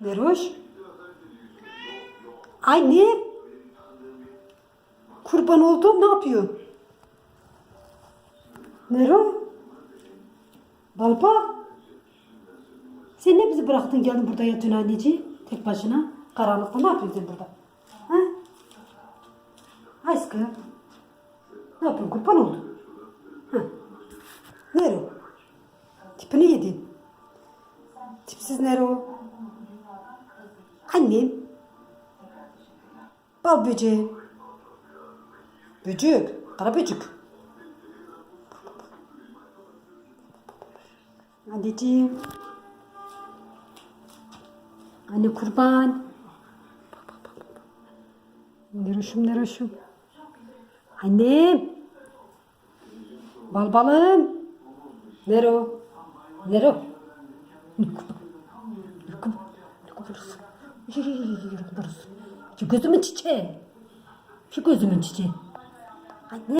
Neroş. Anne. Kurban oldum ne yapıyor? Nero. Balba. Sen ne bizi bıraktın geldin burada yatıyorsun anneciğim? Tek başına. Karanlıkta ne yapıyorsun sen burada? Ha? Aşkım. Ne yapıyorsun kurban oldum? Ha. Nero. Tipini yedin. Tipsiz Nero. Annem. Bal böceği. Böcek. Kara böcek. Anneciğim. Anne kurban. Neroşum neroşum. Annem. Bal balım. Nero. Nero. 이렇게 물었어. 지금 그 웃으면 지체. 피고 웃으면 지체. 아니.